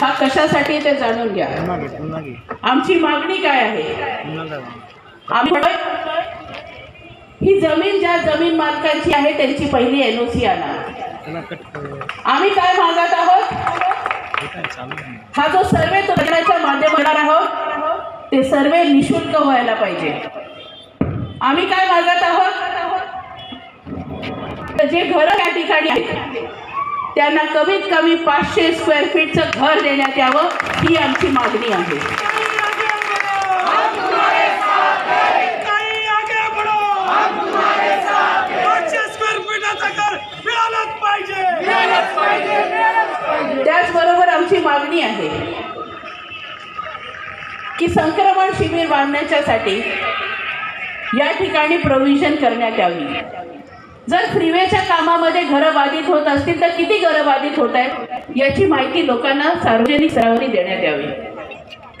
हा कशासाठी ते जाणून घ्या. आमची मागणी काय आहे? आम्ही ही जमीन ज्या जमीन मालकांची आहे त्यांची पहिली एन ओ सी आणा. आम्ही काय मागत आहोत? हे जो सर्वे तो करण्याच्या माध्यमात आहोत ते सर्वे निशुल्क व्हायला पाहिजे. आम्ही काय मागत आहोत? जे घरं या ठिकाणी आहेत त्यांना कमीत कमी पाचशे स्क्वेअर फीटचं घर देण्यात यावं ही आमची मागणी आहे. त्याचबरोबर आमची मागणी आहे की संक्रमण शिबिर बांधण्याच्यासाठी या ठिकाणी प्रोव्हिजन करण्यात यावी. जर फ्रीवेच्या कामामध्ये घरं बाधित होत असतील तर किती घरं बाधित होत आहेत? याची माहिती लोकांना सार्वजनिक स्तरावरी देण्यात यावी.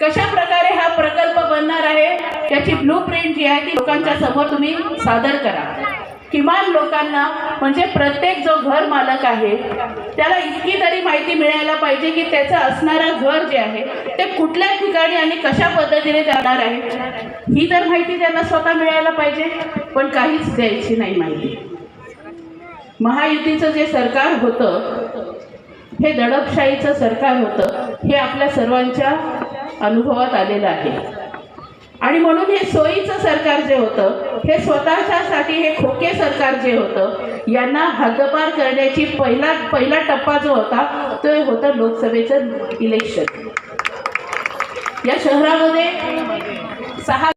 कशा प्रकारे हा प्रकल्प बनणार आहे त्याची ब्लू प्रिंट जी आहे ती लोकांच्या समोर तुम्ही सादर करा. किमान लोकांना म्हणजे प्रत्येक जो घर मालक आहे त्याला इतकी तरी माहिती मिळायला पाहिजे की त्याचं असणारं घर जे आहे ते कुठल्या ठिकाणी आणि कशा पद्धतीने जाणार आहे ही तर माहिती त्यांना स्वतः मिळायला पाहिजे पण काहीच द्यायची नाही माहिती. महायुतीचं जे सरकार होतं हे दडपशाहीचं सरकार होतं हे आपल्या सर्वांच्या अनुभवात आलेलं आहे. आणि म्हणून हे सोयीचं सरकार जे होतं हे स्वतःच्यासाठी हे खोके सरकार जे होतं यांना हद्दपार करण्याची पहिला पहिला टप्पा जो होता तो होतं लोकसभेचं इलेक्शन या शहरामध्ये सहा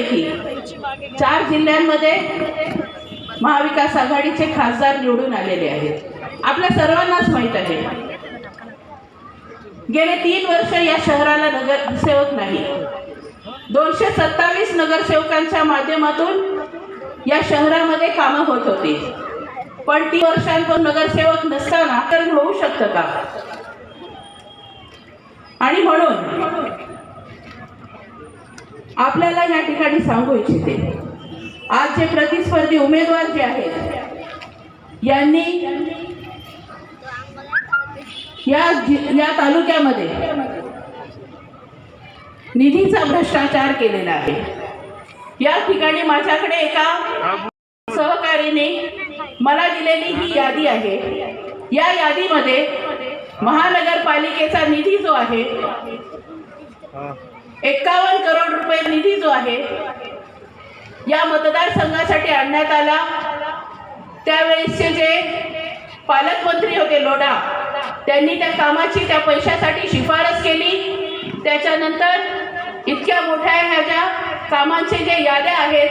जिल्ह्यांपैकी चार जिल्ह्यांमध्ये महाविकास आघाडीचे खासदार निवडून आलेले आहेत. आपल्या सर्वांनाच माहीत आहे गेले तीन वर्ष या शहराला नगरसेवक नाही. दोनशे सत्तावीस नगरसेवकांच्या माध्यमातून या शहरामध्ये कामं होत होती. पण तीन वर्षांपासून नगरसेवक नसताना तर होऊ शकतं का? आणि म्हणून आपल्याला या ठिकाणी सांगू इच्छिते. आज जे प्रतिस्पर्धी उमेदवार जे आहेत यांनी या या तालुक्यामध्ये निधीचा भ्रष्टाचार केलेला आहे. या ठिकाणी माझ्याकडे एका सहकारीने मला दिलेली ही यादी आहे. या यादीमध्ये महानगरपालिकेचा निधी जो आहे एक्कावन्न करोड रुपये निधी जो आहे या मतदारसंघासाठी आणण्यात आला. त्यावेळेसचे जे पालकमंत्री होते लोढा त्यांनी त्या कामाची त्या पैशासाठी शिफारस केली. त्याच्यानंतर इतक्या मोठ्या ह्या ज्या कामांचे जे याद्या आहेत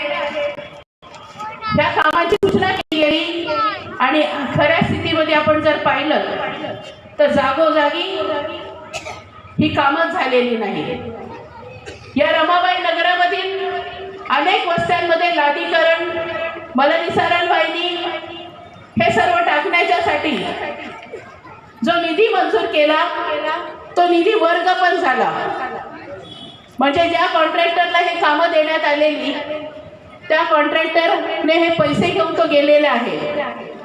त्या कामाची सूचना केली गेली. आणि खऱ्या स्थितीमध्ये आपण जर पाहिलं तर जागोजागी ही कामच झालेली नाही या रमाबाई नगरामधील अनेक वस्त्यांमध्ये लादीकरण मलनिसारण वाहिनी हे सर्व टाकण्याच्यासाठी जो निधी मंजूर केला तो निधी वर्ग पण झाला. म्हणजे ज्या कॉन्ट्रॅक्टरला हे कामं देण्यात आलेली त्या कॉन्ट्रॅक्टरने हे पैसे घेऊन तो गेलेला आहे.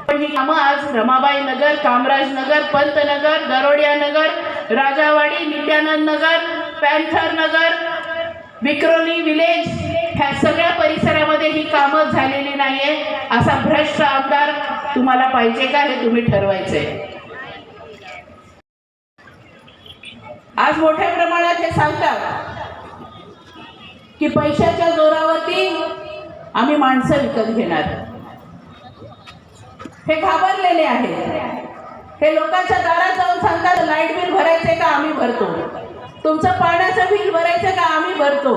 पण ही कामं आज रमाबाई नगर कामराज नगर पंतनगर दरोडिया नगर राजावाडी नित्यानंद नगर पॅन्थर नगर विक्रोली विलेज ह्या सगळ्या परिसरामध्ये ही कामं झालेली नाहीये. असा भ्रष्ट आमदार तुम्हाला पाहिजे का हे तुम्ही ठरवायचंय. आज मोठ्या प्रमाणात हे सांगतात की पैशाच्या जोरावरती आम्ही माणसं विकत घेणार. हे घाबरलेले आहे हे लोकांच्या दारात जाऊन सांगतात लाइट बिल भरायचे का? आम्ही भरतो. तुमचं पाण्याचं बिल भरायचं करतो.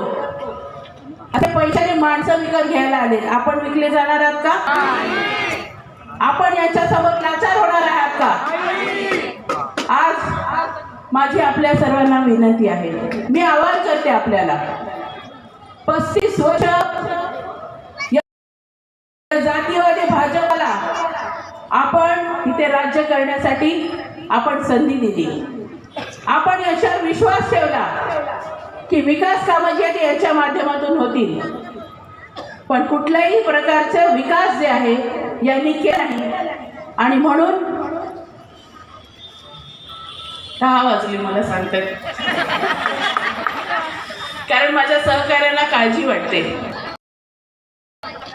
आम्ही असे पैशाने माणसं विकत घ्यायला आले. आपण विकले जाणार आहात का? आपण यांच्यासोबत लाचार होणार आहात का? आज माझी आपल्या सर्वांना विनंती आहे. मी आवाहन करते आपल्याला. पस्तीस वर्ष जातीवादी भाजपला आपण इथे राज्य करण्यासाठी आपण संधी दिली. आपण याच्यावर विश्वास ठेवला. की विकास कामं जी आहेत याच्या माध्यमातून होतील. पण कुठल्याही प्रकारचं विकास जे आहे यांनी केला नाही. आणि म्हणून दहा वाजली मला सांगतात कारण माझ्या सहकार्यांना काळजी वाटते.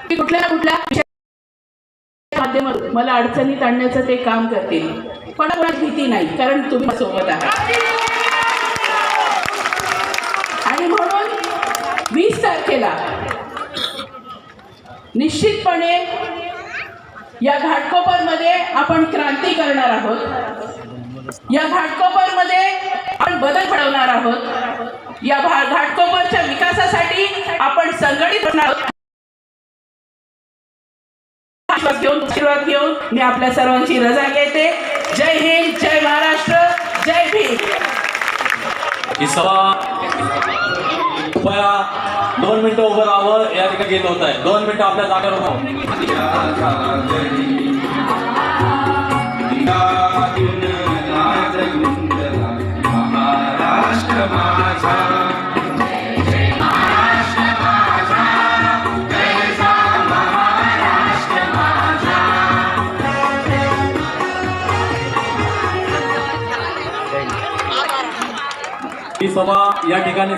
की कुठल्या ना कुठल्या माध्यमातून मला अडचणीत आणण्याचं ते काम करतील. पण भीती नाही कारण तुम्ही सोबत आहात आणि म्हणून केला. निश्चितपणे या घाटकोपरमध्ये आपण क्रांती करणार आहोत. या घाटकोपरमध्ये आपण बदल घडवणार आहोत. या घाटकोपरच्या विकासासाठी आपण संघटित होणार आहोत. घेऊन आशीर्वाद घेऊन मी आपल्या सर्वांची रजा घेते. जय हिंद जय महाराष्ट्र जय भीम. ही सभा कृपया दोन मिनिटं उभं राहावं या ठिकाणी घेत होत आहे. दोन मिनिटं आपल्या जागेवर उभं ही सभा या ठिकाणी